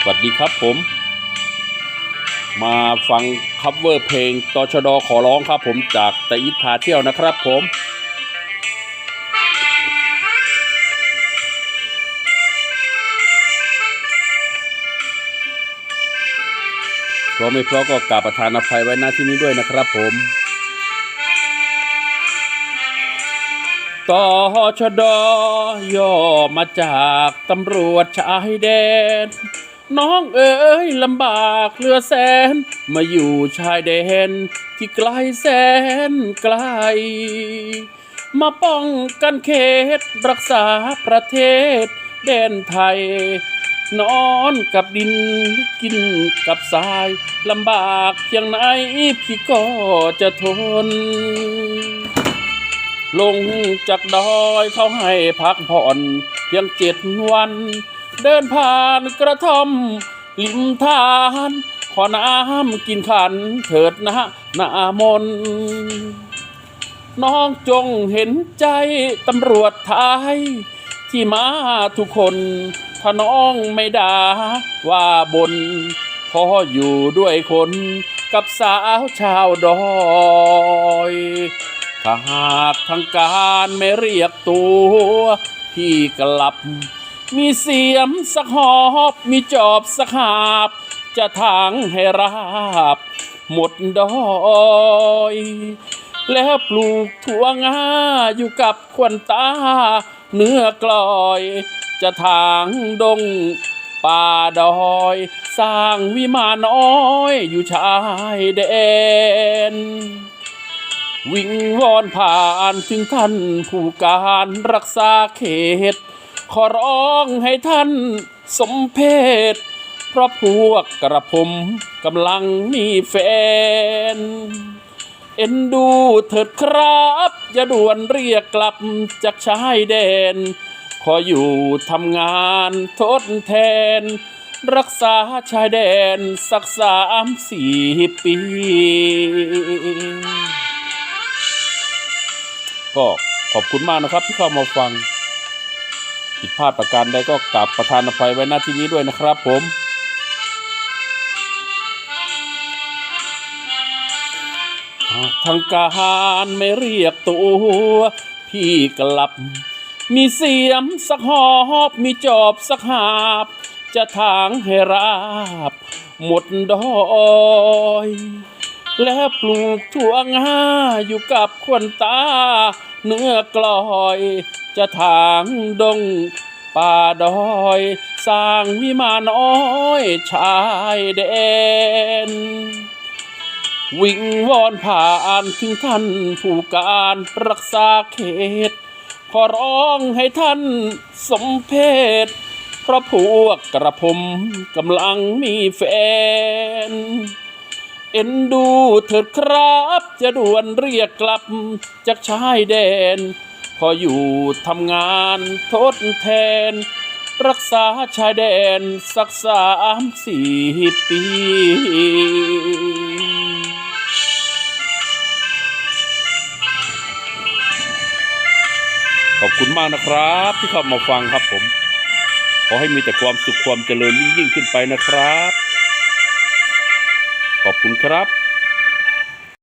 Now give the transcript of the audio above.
สวัสดีครับผม มาฟังคัฟเวอร์เพลงตชดขอร้องครับผมจากตะอิทพาเที่ยวนะครับผมเพราะไม่เพราะก็กราบประธานอภัยไว้หน้าที่นี้ด้วยนะครับผมต่อชดย่อมาจากตำรวจชายแดน น้องเอ๋ยลำบากเหลือแสน มาอยู่ชายแดนที่ไกลแสนไกล มาป้องกันเขตรักษาประเทศแดนไทย นอนกับดินกินกับทรายลำบากเพียงไหนพี่ก็จะทน ลงจากดอยเขาให้พักผ่อนเพียงเจ็ดวัน เดินผ่านกระท่อมลิมทาน ขอน้ำกินขันเถิดนะหน้ามน น้องจงเห็นใจตำรวจไทย ที่มาทุกคน ถ้าน้องไม่ด่าว่าบนขออยู่ด้วยคนกับสาวชาวดอยถ้าหากทางการไม่เรียกตัว พี่กลับ มีเสียมสักหอบ มีจอบสักหาบ จะทางให้ราบ หมดดอยแล้วปลูกถั่วงาอยู่กับควนตา เนื้อกลอย จะทางดง ป่าดอย สร้างวิมานน้อยอยู่ชายแดน วิงวอนผ่านถึงท่านผู้การรักษาเขต ขอร้องให้ท่านสมเพศเพราะพวกกระผมกำลังมีแฟน เอ็นดูเถิดครับ อย่าด่วนเรียกกลับจากชายแดน ขออยู่ทำงานทดแทน รักษาชายแดนสักสามสี่ปีก็ขอบคุณมากนะครับที่เข้ามาฟัง ผิดพลาดประการใดก็กราบประธานอภัยไว้หน้าที่นี้ด้วยนะครับผมทางการไม่เรียกตัว พี่กลับ มีเสียมสักหอบมีจอบสักหาบ จะทางให้ราบ หมดดอยและปลูกถั่วงาอยู่กับควนตา เนื้อกลอย จะทางดง ป่าดอย สร้างวิมานน้อยชายแดนวิงวอนผ่านถึงท่านผู้การรักษาเขต ขอร้องให้ท่านสมเพศเพราะพวกกระผมกำลังมีแฟน เอ็นดูเถิดครับ จะด่วนเรียกกลับจากชายแดน ขออยู่ทำงานทดแทน รักษาชายแดนสักสามสี่ปี ขอบคุณมากนะครับที่เข้ามาฟังครับผม ขอให้มีแต่ความสุขความเจริญยิ่งยิ่งขึ้นไปนะครับ ขอบคุณครับ